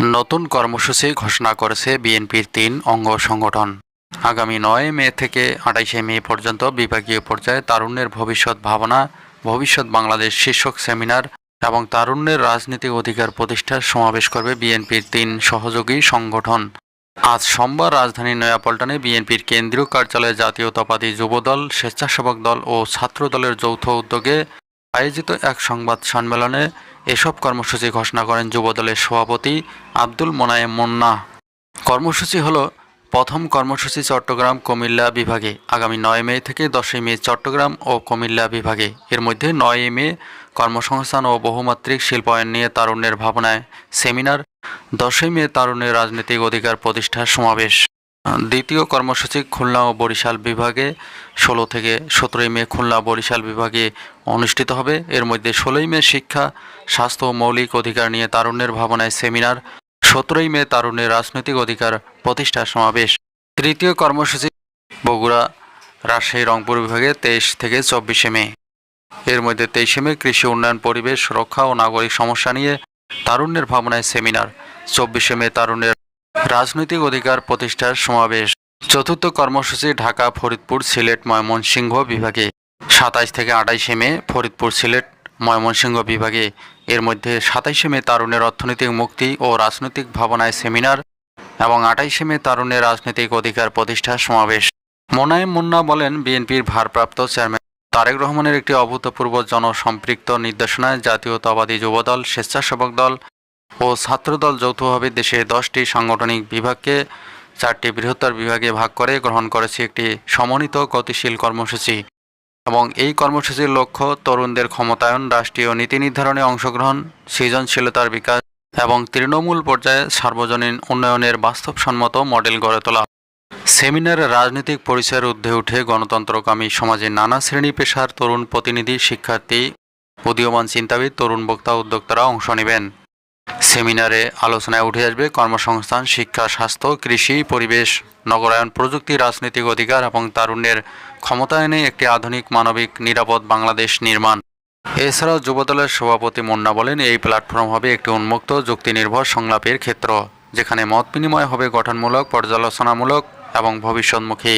নতুন কর্মসূচি ঘোষণা করেছে বিএনপির তিন অঙ্গ সংগঠন। আগামী নয় মে থেকে আঠাইশে মে পর্যন্ত বিভাগীয় পর্যায়ে তারুণ্যের ভবিষ্যৎ ভাবনা, ভবিষ্যৎ বাংলাদেশ শীর্ষক সেমিনার এবং তারুণ্যের রাজনৈতিক অধিকার প্রতিষ্ঠার সমাবেশ করবে বিএনপির তিন সহযোগী সংগঠন। আজ সোমবার রাজধানীর নয়াপল্টনে বিএনপির কেন্দ্রীয় কার্যালয়ে জাতীয়তাবাদী যুবদল, স্বেচ্ছাসেবক দল ও ছাত্র দলের যৌথ উদ্যোগে আয়োজিত এক সংবাদ সম্মেলনে এসব কর্মসূচি ঘোষণা করেন যুবদলের সভাপতি আব্দুল মোনায়েম মুন্না। কর্মসূচি হলো প্রথম কর্মসূচি চট্টগ্রাম কুমিল্লা বিভাগে। আগামী নয় মে থেকে দশই মে চট্টগ্রাম ও কুমিল্লা বিভাগে। এর মধ্যে নয় মে কর্মসংস্থান ও বহুমাত্রিক শিল্পায়ন নিয়ে তারুণ্যের ভাবনায় সেমিনার, দশই মে তারুণ্যের রাজনৈতিক অধিকার প্রতিষ্ঠার সমাবেশ। দ্বিতীয় কর্মসূচি খুলনা ও বরিশাল বিভাগে ষোলো থেকে সতেরোই মে খুলনা বরিশাল বিভাগে অনুষ্ঠিত হবে। এর মধ্যে ষোলোই মে শিক্ষা, স্বাস্থ্য ও মৌলিক অধিকার নিয়ে তারুণ্যের ভাবনায় সেমিনার, সতেরোই মে তারুণ্যের রাজনৈতিক অধিকার প্রতিষ্ঠা সমাবেশ। তৃতীয় কর্মসূচি বগুড়া, রাজশাহী, রংপুর বিভাগে তেইশ থেকে চব্বিশে মে। এর মধ্যে তেইশে মে কৃষি উন্নয়ন, পরিবেশ, রক্ষা ও নাগরিক সমস্যা নিয়ে তারুণ্যের ভাবনায় সেমিনার, চব্বিশে মে তারুণ্যের রাজনৈতিক অধিকার প্রতিষ্ঠার সমাবেশ। চতুর্থ কর্মসূচি ঢাকা, ফরিদপুর, সিলেট, ময়মনসিংহ বিভাগে। সাতাইশ থেকে আটাইশে মে, ফরিদপুর, সিলেট, ময়মনসিংহ বিভাগে। এর মধ্যে সাতাইশে মে তারুণের অর্থনৈতিক মুক্তি ও রাজনৈতিক ভাবনায় সেমিনার এবং আটাইশে মে তারুণের রাজনৈতিক অধিকার প্রতিষ্ঠার সমাবেশ। মোনায়েম মুন্না বলেন, বিএনপির ভারপ্রাপ্ত চেয়ারম্যান তারেক রহমানের একটি অভূতপূর্ব জনসম্পৃক্ত নির্দেশনায় জাতীয়তাবাদী যুবদল, স্বেচ্ছাসেবক দল ও ছাত্রদল যৌথভাবে দেশে দশটি সাংগঠনিক বিভাগকে চারটি বৃহত্তর বিভাগে ভাগ করে গ্রহণ করেছে একটি সমন্বিত গতিশীল কর্মসূচি। এবং এই কর্মসূচির লক্ষ্য তরুণদের ক্ষমতায়ন, রাষ্ট্রীয় নীতি নির্ধারণে অংশগ্রহণ, সৃজনশীলতার বিকাশ এবং তৃণমূল পর্যায়ে সার্বজনীন উন্নয়নের বাস্তবসম্মত মডেল গড়ে তোলা। সেমিনারে রাজনৈতিক পরিচয়ের ঊর্ধ্বে উঠে গণতন্ত্রকামী সমাজের নানা শ্রেণি পেশার তরুণ প্রতিনিধি, শিক্ষার্থী, উদীয়মান চিন্তাবিদ, তরুণ বক্তা, উদ্যোক্তারা অংশ নেবেন। সেমিনারে আলোচনায় উঠে আসবে কর্মসংস্থান, শিক্ষা, স্বাস্থ্য, কৃষি, পরিবেশ, নগরায়ন, প্রযুক্তি, রাজনৈতিক অধিকার এবং তারুণ্যের ক্ষমতায়নে একটি আধুনিক, মানবিক, নিরাপদ বাংলাদেশ নির্মাণ। এছাড়াও যুবদলের সভাপতি মুন্না বলেন, এই প্ল্যাটফর্ম হবে একটি উন্মুক্ত, যুক্তিনির্ভর সংলাপের ক্ষেত্র, যেখানে মত বিনিময় হবে গঠনমূলক, পর্যালোচনামূলক এবং ভবিষ্যৎমুখী।